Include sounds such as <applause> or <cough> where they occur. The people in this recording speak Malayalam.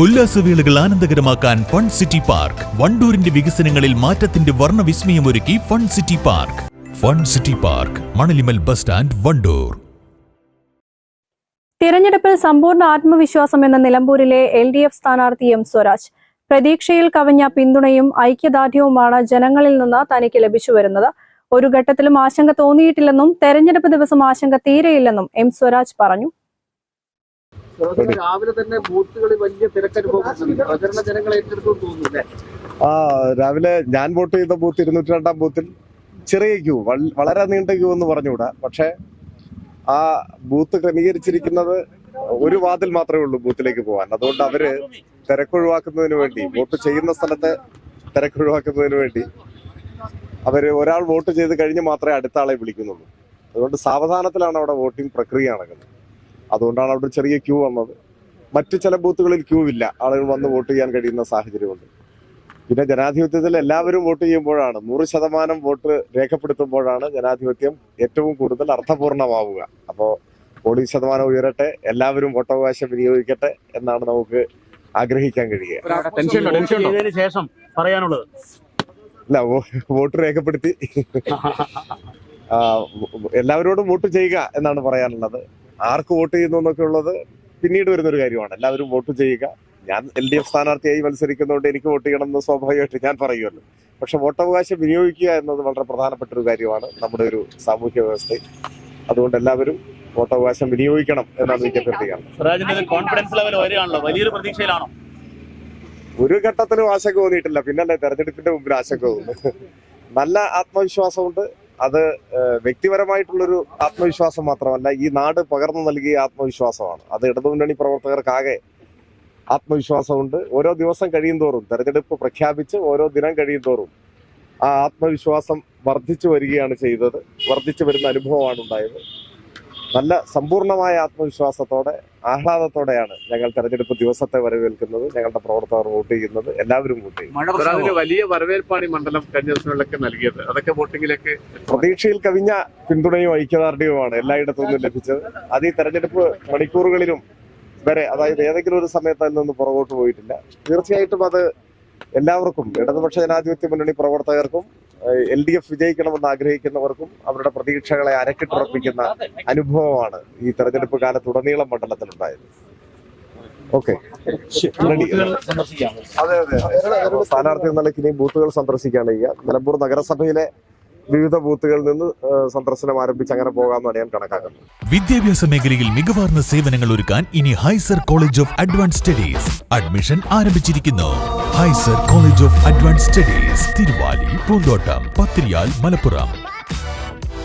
ഉല്ലാസവേളകൾ ആനന്ദകരമാക്കാൻ ഫൺ സിറ്റി പാർക്ക്. വണ്ടൂരിന്റെ വികസനങ്ങളിൽ മാറ്റത്തിന്റെ വർണവിസ്മയമൊരുക്കി fun city park. Fun city park Manalimal bus stand Wandoor. തിരഞ്ഞെടുപ്പിൽ സമ്പൂർണ ആത്മവിശ്വാസം എന്ന നിലമ്പൂരിലെ എൽ ഡി എഫ് സ്ഥാനാർത്ഥി എം സ്വരാജ്. പ്രതീക്ഷയിൽ കവിഞ്ഞ പിന്തുണയും ഐക്യദാർഢ്യവുമാണ് ജനങ്ങളിൽ നിന്ന് തനിക്ക് ലഭിച്ചു വരുന്നത്. ഒരു ഘട്ടത്തിലും ആശങ്ക തോന്നിയിട്ടില്ലെന്നും തെരഞ്ഞെടുപ്പ് ദിവസം ആശങ്ക തീരെയില്ലെന്നും എം സ്വരാജ് പറഞ്ഞു. രാവിലെ തന്നെ ബൂത്തുകളിൽ വലിയ തിരക്കനുഭവം പ്രചരണ ജനങ്ങൾ ഏറ്റെടുത്തു തോന്നുന്നില്ലേ ആ രാവിലെ ഞാൻ വോട്ട് ചെയ്ത ബൂത്ത് ഇരുന്നൂറ്റി രണ്ടാം ബൂത്തിൽ ചെറിയ ക്യൂ വളരെ നീണ്ട ക്യൂ എന്ന് പറഞ്ഞുകൂടാ. പക്ഷെ ആ ബൂത്ത് ക്രമീകരിച്ചിരിക്കുന്നത് ഒരു വാതിൽ മാത്രമേ ഉള്ളൂ ബൂത്തിലേക്ക് പോകാൻ അതുകൊണ്ട് അവർ തിരക്കൊഴിവാക്കുന്നതിന് വേണ്ടി വോട്ട് ചെയ്യുന്ന സ്ഥലത്തെ തിരക്കൊഴിവാക്കുന്നതിന് വേണ്ടി അവർ ഒരാൾ വോട്ട് ചെയ്ത് കഴിഞ്ഞ് മാത്രമേ അടുത്ത ആളെ വിളിക്കുന്നുള്ളൂ. അതുകൊണ്ട് സാവധാനത്തിലാണ് അവിടെ വോട്ടിംഗ് പ്രക്രിയ നടക്കുന്നത്. അതുകൊണ്ടാണ് അവിടെ ചെറിയ ക്യൂ വന്നത്. മറ്റു ചില ബൂത്തുകളിൽ ക്യൂ ഇല്ല. ആളുകൾ വന്ന് വോട്ട് ചെയ്യാൻ കഴിയുന്ന സാഹചര്യമുണ്ട്. പിന്നെ ജനാധിപത്യത്തിൽ എല്ലാവരും വോട്ട് ചെയ്യുമ്പോഴാണ് നൂറ് ശതമാനം വോട്ട് രേഖപ്പെടുത്തുമ്പോഴാണ് ജനാധിപത്യം ഏറ്റവും കൂടുതൽ അർത്ഥപൂർണമാവുക. അപ്പോൾ പോളിംഗ് ശതമാനം ഉയരട്ടെ എല്ലാവരും വോട്ടവകാശം വിനിയോഗിക്കട്ടെ എന്നാണ് നമുക്ക് ആഗ്രഹിക്കാൻ കഴിയുക. ശേഷം പറയാനുള്ളത്. അല്ല വോട്ട് രേഖപ്പെടുത്തി. <laughs> എല്ലാവരോടും വോട്ട് ചെയ്യുക എന്നാണ് പറയാനുള്ളത്. ആർക്ക് വോട്ട് ചെയ്യുന്നു എന്നൊക്കെ ഉള്ളത് പിന്നീട് വരുന്നൊരു കാര്യമാണ്. എല്ലാവരും വോട്ട് ചെയ്യുക. ഞാൻ എൽ ഡി എഫ് സ്ഥാനാർത്ഥിയായി മത്സരിക്കുന്നതുകൊണ്ട് എനിക്ക് വോട്ട് ചെയ്യണം എന്ന് സ്വാഭാവികമായിട്ട് ഞാൻ പറയുമല്ലോ. പക്ഷെ വോട്ടവകാശം വിനിയോഗിക്കുക എന്നത് വളരെ പ്രധാനപ്പെട്ട ഒരു കാര്യമാണ് നമ്മുടെ ഒരു സാമൂഹ്യ വ്യവസ്ഥയിൽ. അതുകൊണ്ട് എല്ലാവരും വോട്ടവകാശം വിനിയോഗിക്കണം എന്നാണ് എനിക്ക് അഭ്യർത്ഥിക്കുന്നത് കോൺഫിഡൻസ് ലെവൽ വലിയൊരു പ്രതീക്ഷയിലാണോ? ഒരു ഘട്ടത്തിലും ആശങ്ക തോന്നിയിട്ടില്ല. പിന്നല്ലേ തെരഞ്ഞെടുപ്പിന്റെ മുമ്പിൽ ആശങ്ക തോന്നുന്നു. നല്ല ആത്മവിശ്വാസമുണ്ട്. അത് വ്യക്തിപരമായിട്ടുള്ളൊരു ആത്മവിശ്വാസം മാത്രമല്ല ഈ നാട് പകർന്നു നൽകിയ ആത്മവിശ്വാസമാണ്. അത് ഇടതുമുന്നണി പ്രവർത്തകർക്കാകെ ആത്മവിശ്വാസമുണ്ട്. ഓരോ ദിവസം കഴിയും തോറും തെരഞ്ഞെടുപ്പ് പ്രഖ്യാപിച്ച് ഓരോ ദിനം കഴിയും തോറും ആ ആത്മവിശ്വാസം വർദ്ധിച്ചു വരികയാണ് ചെയ്തത്. വർദ്ധിച്ചു വരുന്ന അനുഭവമാണ് ഉണ്ടായത്. നല്ല സമ്പൂർണമായ ആത്മവിശ്വാസത്തോടെ ആഹ്ലാദത്തോടെയാണ് ഞങ്ങൾ തെരഞ്ഞെടുപ്പ് ദിവസത്തെ വരവേൽക്കുന്നത് ഞങ്ങളുടെ പ്രവർത്തകർ വോട്ട് ചെയ്യുന്നത് എല്ലാവരും വോട്ട് ചെയ്യും വലിയ വരവേൽപ്പാണ് ഈ മണ്ഡലം കഴിഞ്ഞ ദിവസങ്ങളിലൊക്കെ നൽകിയത്. അതൊക്കെ വോട്ടിങ്ങിലേക്ക് പ്രതീക്ഷയിൽ കവിഞ്ഞ പിന്തുണയും ഐക്യദാർഢ്യവുമാണ് എല്ലായിടത്തു നിന്നും ലഭിച്ചത്. അത് ഈ തെരഞ്ഞെടുപ്പ് മണിക്കൂറുകളിലും വരെ അതായത് ഏതെങ്കിലും ഒരു സമയത്ത് അതിൽ നിന്ന് പുറകോട്ട് പോയിട്ടില്ല. തീർച്ചയായിട്ടും അത് എല്ലാവർക്കും ഇടതുപക്ഷ ജനാധിപത്യ മുന്നണി പ്രവർത്തകർക്കും എൽ ഡി എഫ് വിജയിക്കണമെന്ന് ആഗ്രഹിക്കുന്നവർക്കും അവരുടെ പ്രതീക്ഷകളെ അരക്കിട്ടുറപ്പിക്കുന്ന അനുഭവമാണ് ഈ തെരഞ്ഞെടുപ്പ് കാലത്തുടനീളം മണ്ഡലത്തിലുണ്ടായത്. ഓക്കെ. അതെ അതെ. സ്ഥാനാർത്ഥി എന്ന നിലയ്ക്ക് ഇനി ബൂത്തുകൾ സന്ദർശിക്കുകയാണ് ചെയ്യുക നിലമ്പൂർ നഗരസഭയിലെ വിവിധ ബൂത്തുകളിൽ നിന്ന് സന്ദർശനം ആരംഭിച്ച് അങ്ങനെ പോകാമെന്നാണ് ഞാൻ കണക്കാക്കുന്നത്. വിദ്യാഭ്യാസ മേഖലയിൽ മികവാർന്ന സേവനങ്ങൾ ഒരുക്കാൻ ഇനി Hyzer college of advance studies admission ആരംഭിച്ചിരിക്കുന്നു. Hyzer college of advance studies Thiruvali Poonthottam Pathiriyal Malappuram.